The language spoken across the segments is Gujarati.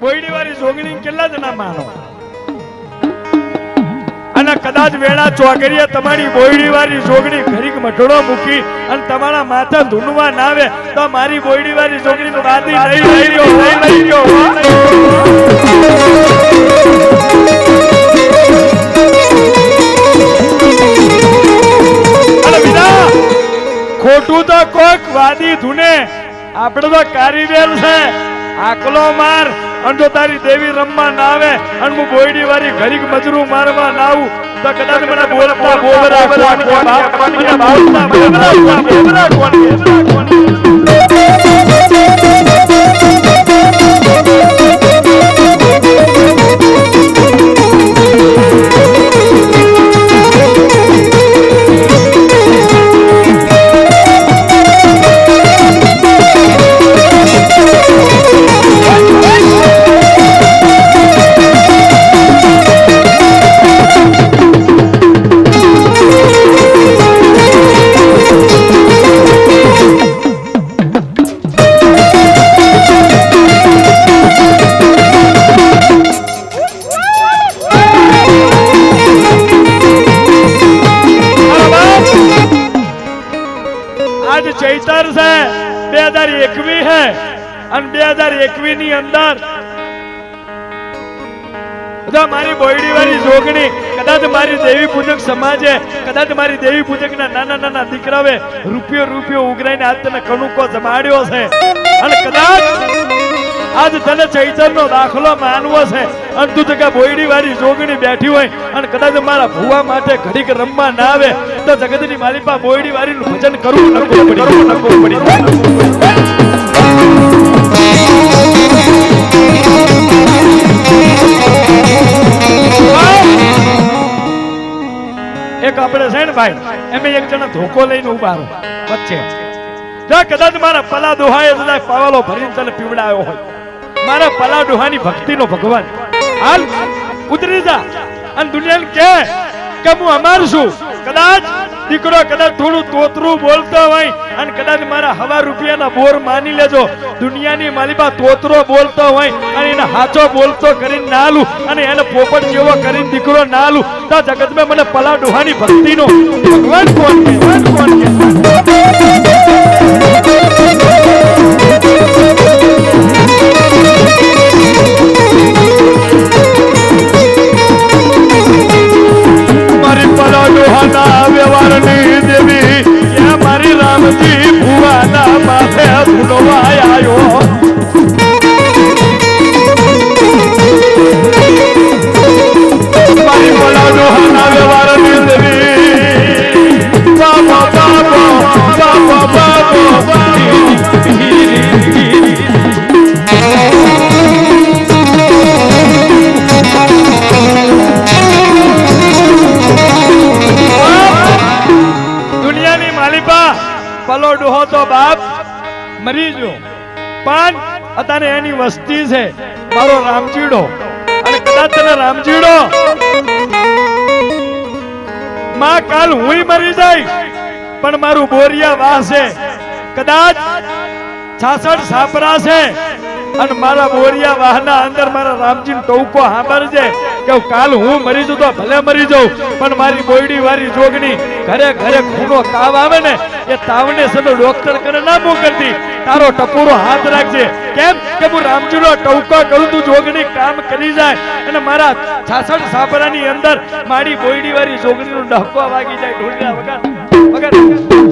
બોયડી વાળી જોગણી કેટલા જણા માનો? અને કદાચ વેળા ચોકરીએ તમારી બોયડી વાળી જોગણી ઘરીક મઢડો મૂકી અને તમારા માથા ધૂનવા ના આવે તો મારી બોયડી વાળી જોગણી નું વાદી નહીં લઈ ગયો. નહીં લઈ ગયો. ખોટું તો કોક વાદી ધૂને. આપણે તો કારીવેલ છે. આકલો માર. અને જો તારી દેવી રમવા ના આવે અને હું બોયડી વાળી ઘડીક મજરૂ મારવા ના આવું તો કદાચ મને બોલતા બોલતા બોલતા બોલતા બોલતા મને આજ ચૈતર છે. બે હજાર એકવી હે અને બે હજાર એકવી ની અંદર મારી બોયડી વાળી જોગણી, કદાચ મારી દેવી પૂજક સમાજે, કદાચ મારી દેવી પૂજક ના નાના નાના દીકરાવે રૂપિયો રૂપિયો ઉઘરાઈને આજ તને કણુકો જમાડ્યો છે. અને કદાચ આજ તને ચૈતર દાખલો માનવો છે. અને તું જગ્યા બોયડી વાળી જોગણી બેઠી હોય અને કદાચ મારા ભુવા માટે ઘડીક રમવા ના આવે તો જગતની મારી પાસે બોયડી વાળી નું ભજન કરવું પડી નરકો પડી એક આપણે છે ને ભાઈ એમે એક જણા ધોકો લઈને ઊભા વચ્ચે. જો કદાચ મારા પલા દોહાએ પાવાલો ભરીને તને પીવડાયો હોય. મારા પલા ડોહાની ભક્તિનો ભગવાન. હાલ, ઉતરી જા. અને દુનિયાને કે કે હું અમાર છું. કદાચ દીકરો કદાચ થોડું તોતરું બોલતો હોય અને કદાચ મારા હવા રૂપિયાના બોર માની લેજો. દુનિયાની માલિબા તોતરો બોલતો હોય અને એને હાચો બોલતો કરીને ના લુ અને એને પોપટ જેવો કરીને દીકરો ના લુ તો જગતમાં મને પલા ડોહાની ભક્તિનો ભગવાન કોણ કે? કોણ કે? મારી ડોહાના વ્યવહારની અત્યારે એની વસ્તી છે. મારો રામજીડો. અને કદાચ તને રામજીડો. માં કાલ હું મરી જાય પણ મારું બોરિયા છે કદાચ છાસઠ સાપરા છે. અને મારા બોરિયા વાહના અંદર મારા રામજી ટોકો સાંભળજે કે કાલ હું મરી જઉં ભલે મરી જાઉં, પણ મારી બોયડી વારી જોગણી ઘરે ઘરે ખૂનો તાવ આવે ને, એ તાવને સનો ડોક્ટર કરે ના મોકલતી. તારો ટપુરો હાથ રાખજે. કેમ? કે હું રામજીનો ટવકો કરું તું જોગણી કામ કરી જાય. અને મારા છાસઠ સાપરાની અંદર મારી બોયડી વારી જોગણીનો ડહકો વાગી જાય ઢોલિયા વગર વગર.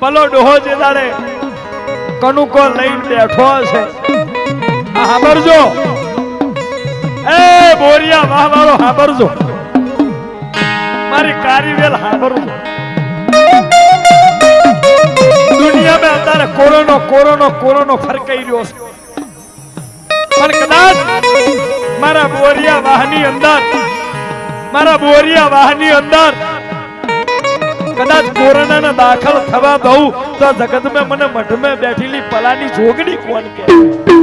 પલો ડોહો જે દાડે કનુકો લઈને બેઠો છે સાંભળજો એ બોરિયા, વાહ વાળો સાંભળજો મારી કારીવેલ સાંભળજો દુનિયામાં અત્યારે કોરોનો કોરોનો કોરોનો ફરકાઈ રહ્યો છે. પણ કદાચ મારા બોરિયા વાહની અંદર, મારા બોરિયા વાહની અંદર કદાચ કોરોનાના દાખલ થવા દઉં તો જગત જગતમાં મને મઠમાં બેઠેલી પલાની જોગણી કોણ કે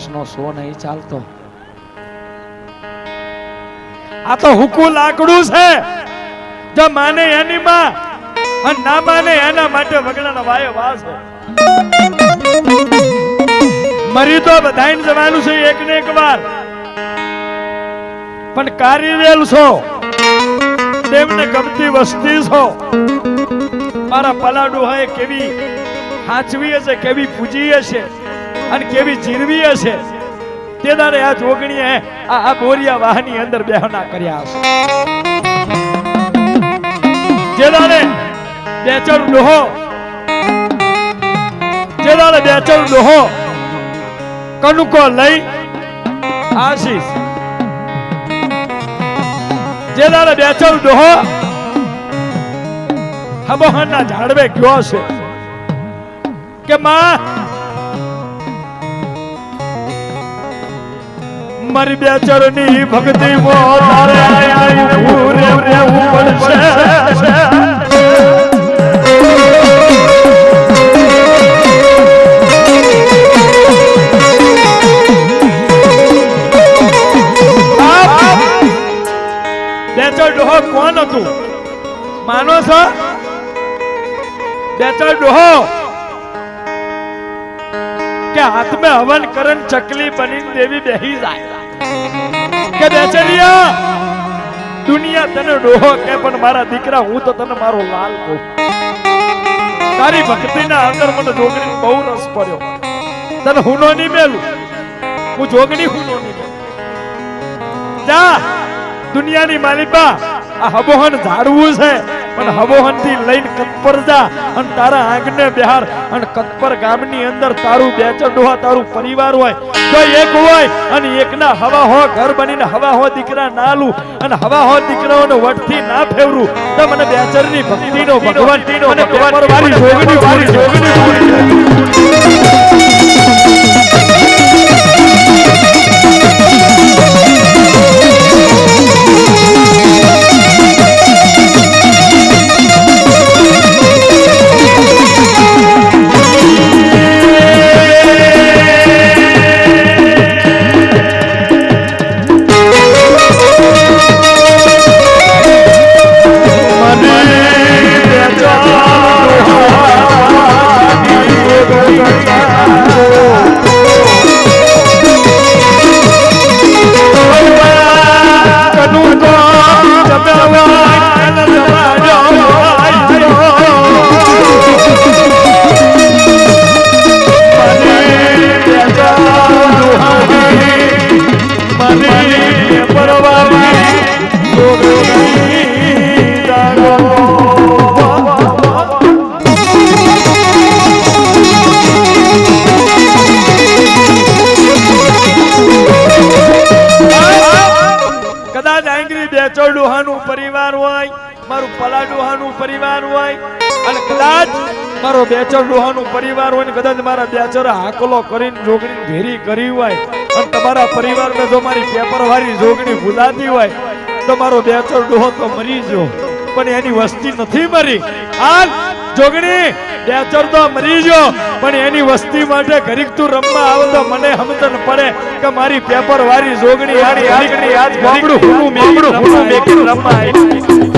અલા નો શો નહીં ચાલતો. આ તો હુકુ લાકડું છે. જો માને એની માં, અને ના માને એના માટે વગડાના વાયો વાસ મરી તો બધાઈને જવાનું છે એક ને એક વાર. પણ કારીવેલ છો. તેમને ગમતી વસ્તી છો. મારા પલાડુ હોય કેવી હાચવી હશે કેવી પૂજી હશે અને કેવી જીરવી હશે તે દાડે આ જોગણીએ આ બોરિયા વાહની અંદર બેહના કર્યા હશે. જે દાડે બેચર ડોહો. જે દાડે બેચર ડોહો. કનુકો લઈ આશીષ. જે દાડે બેચર ડોહો હબોહનના ઝાડવે ગયો છે. કે માં મારી બે ચરની ભક્તિ મો તારે રહેવું ડોહો કોણ હતું? માનો છો? બેચર ડોહો. કે હાથમાં હવન કરણ ચકલી બની દેવી બેહી જાય. કે બેચરિયા દુનિયા તને ડોહો કે પણ મારા દીકરા, હું તો તને મારો લાલ કહું. તારી ભક્તિના અંદર મને જોગણી બહુ રસ પડ્યો. તને હુનો નહીં મેલું. હું જોગણી હુનો નહીં જા, દુનિયાની માલિકા, આ હબોહન ઝાડવું છે. પણ હવોહનથી લઈને કતપર જા અને તારા આંગણે બિહાર અને કતપર ગામની અંદર તારું બેચડ હોય તારું પરિવાર હોય તો એક હોય અને એકના હવા હો ઘર બનીને હવા હો દીકરા ના લુ અને હવા હો દીકરાઓને વટથી ના ફેવરું. તો મને બેચરની ભક્તિનો ભગવાન અને પેપર વાળી જોગની પૂરી જોગની મને ડોહાનું પરિવાર હોય, મારું પલા ડોહાનું પરિવાર હોય, અને કદાચ મારો બેચર ડોહાનું પરિવાર હોય ને કદાચ મારા બેચર હાકલો કરીને જોગણી ભેરી કરી હોય અને તમારા પરિવારને જો મારી પેપર વાળી જોગણી ભૂલાતી હોય, તો મારો બેચર ડોહો તો મરી ગયો, પણ એની વસ્તી નથી મરી. હાલ જોગણી બેચર તો મરી ગયો. પણ એની વસ્તી માટે ઘરીક તું રમવા આવે તો મને સમજણ પડે કે મારી પેપર વાળી જોગણી આડી આડી આજ ગામડું હું મેકડું મેકડું રમવા આવી.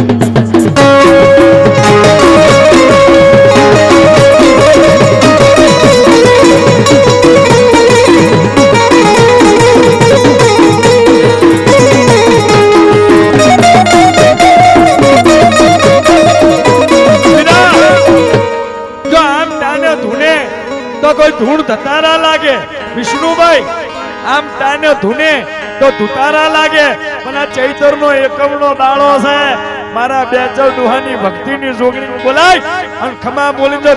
ધૂળ ધતારા લાગે. વિષ્ણુભાઈ, આમ તાને ધૂને તો ધુતારા લાગે. પણ આ એકમ નો દાડો છે. મારા બે ચૌ દુહાની ભક્તિની જોગણી બોલાય અને ખમા બોલી તો